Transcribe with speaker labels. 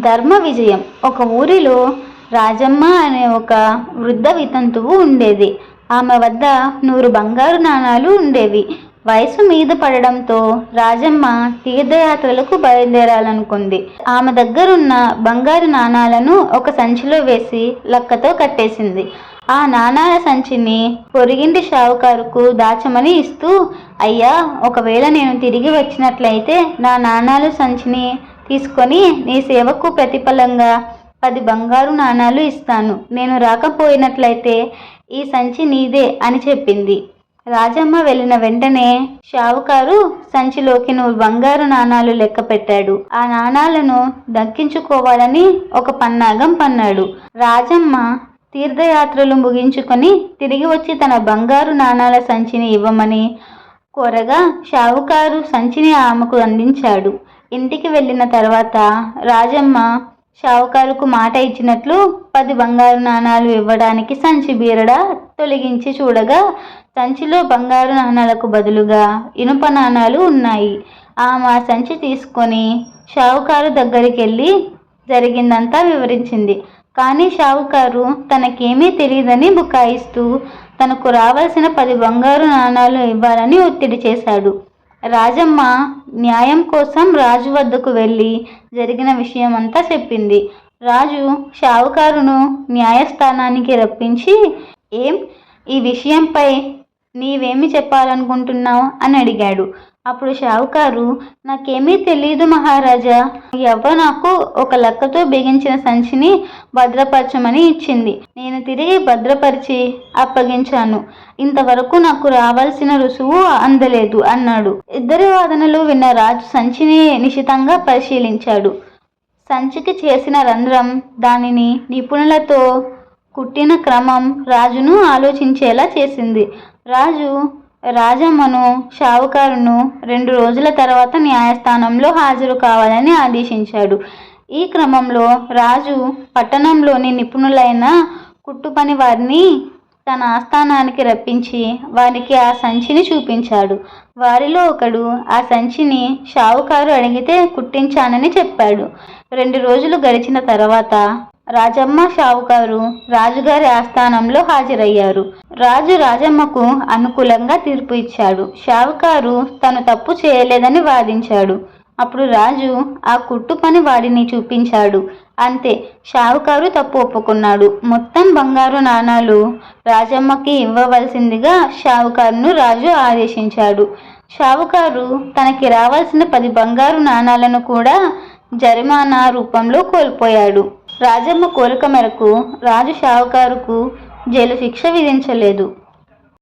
Speaker 1: ధర్మ విజయం. ఒక ఊరిలో రాజమ్మ అనే ఒక వృద్ధ వితంతువు ఉండేది. ఆమె వద్ద నూరు బంగారు నాణాలు ఉండేవి. వయసు మీద పడడంతో రాజమ్మ తీర్థయాత్రలకు బయలుదేరాలనుకుంది. ఆమె దగ్గరున్న బంగారు నాణాలను ఒక సంచిలో వేసి లక్కతో కట్టేసింది. ఆ నాణాల సంచిని పొరిగింటి షావుకారుకు దాచమని ఇస్తూ అయ్యా ఒకవేళ నేను తిరిగి వచ్చినట్లయితే నా నాణాలు సంచిని తీసుకొని నీ సేవకు ప్రతిఫలంగా పది బంగారు నాణాలు ఇస్తాను. నేను రాకపోయినట్లయితే ఈ సంచి నీదే అని చెప్పింది. రాజమ్మ వెళ్ళిన వెంటనే షావుకారు సంచిలోకి నువ్వు బంగారు నాణాలు లెక్క పెట్టాడు. ఆ నాణాలను దక్కించుకోవాలని ఒక పన్నాగం పన్నాడు. రాజమ్మ తీర్థయాత్రలు ముగించుకొని తిరిగి వచ్చి తన బంగారు నాణాల సంచిని ఇవ్వమని కోరగా షావుకారు సంచిని ఆమెకు అందించాడు. ఇంటికి వెళ్ళిన తర్వాత రాజమ్మ షావుకారుకు మాట ఇచ్చినట్లు పది బంగారు నాణాలు ఇవ్వడానికి సంచి బీరడ తొలగించి చూడగా సంచిలో బంగారు నాణాలకు బదులుగా ఇనుప నాణాలు ఉన్నాయి. ఆమె సంచి తీసుకొని షావుకారు దగ్గరికి వెళ్ళి జరిగిందంతా వివరించింది. కానీ షావుకారు తనకేమీ తెలియదని బుకాయిస్తూ తనకు రావాల్సిన పది బంగారు నాణాలు ఇవ్వాలని ఒత్తిడి చేశాడు. రాజమ్మ న్యాయం కోసం రాజు వద్దకు వెళ్ళి జరిగిన విషయమంతా చెప్పింది. రాజు షావుకారును న్యాయస్థానానికి రప్పించి ఏం? ఈ విషయంపై నీవేమి చెప్పాలనుకుంటున్నావు? అని అడిగాడు. అప్పుడు షావుకారు నాకేమీ తెలియదు మహారాజా. ఎవ్వ నాకు ఒక లక్కతో బిగించిన సంచిని భద్రపరచమని ఇచ్చింది. నేను తిరిగి భద్రపరిచి అప్పగించాను. ఇంతవరకు నాకు రావాల్సిన రుసువు అందలేదు అన్నాడు. ఇద్దరి వాదనలు విన్న రాజు సంచిని నిశితంగా పరిశీలించాడు. సంచికి చేసిన రంధ్రం దానిని నిపుణులతో కుట్టిన క్రమం రాజును ఆలోచించేలా చేసింది. రాజు రాజమ్మను షావుకారును రెండు రోజుల తర్వాత న్యాయస్థానంలో హాజరు కావాలని ఆదేశించాడు. ఈ క్రమంలో రాజు పట్టణంలోని నిపుణులైన కుట్టుపని వారిని తన ఆస్థానానికి రప్పించి వారికి ఆ సంచిని చూపించాడు. వారిలో ఒకడు ఆ సంచిని షావుకారు అడిగితే కుట్టించానని చెప్పాడు. రెండు రోజులు గడిచిన తర్వాత రాజమ్మ షావుకారు రాజుగారి ఆస్థానంలో హాజరయ్యారు. రాజు రాజమ్మకు అనుకూలంగా తీర్పు ఇచ్చాడు. షావుకారు తను తప్పు చేయలేదని వాదించాడు. అప్పుడు రాజు ఆ కుట్టు పని వాడిని చూపించాడు. అంతే షావుకారు తప్పు ఒప్పుకున్నాడు. మొత్తం బంగారు నాణాలు రాజమ్మకి ఇవ్వవలసిందిగా షావుకారును రాజు ఆదేశించాడు. షావుకారు తనకి రావాల్సిన పది బంగారు నాణాలను కూడా జరిమానా రూపంలో కోల్పోయాడు. రాజమ్మ కోరిక మేరకు రాజు షావుకారుకు జైలు శిక్ష విధించలేదు.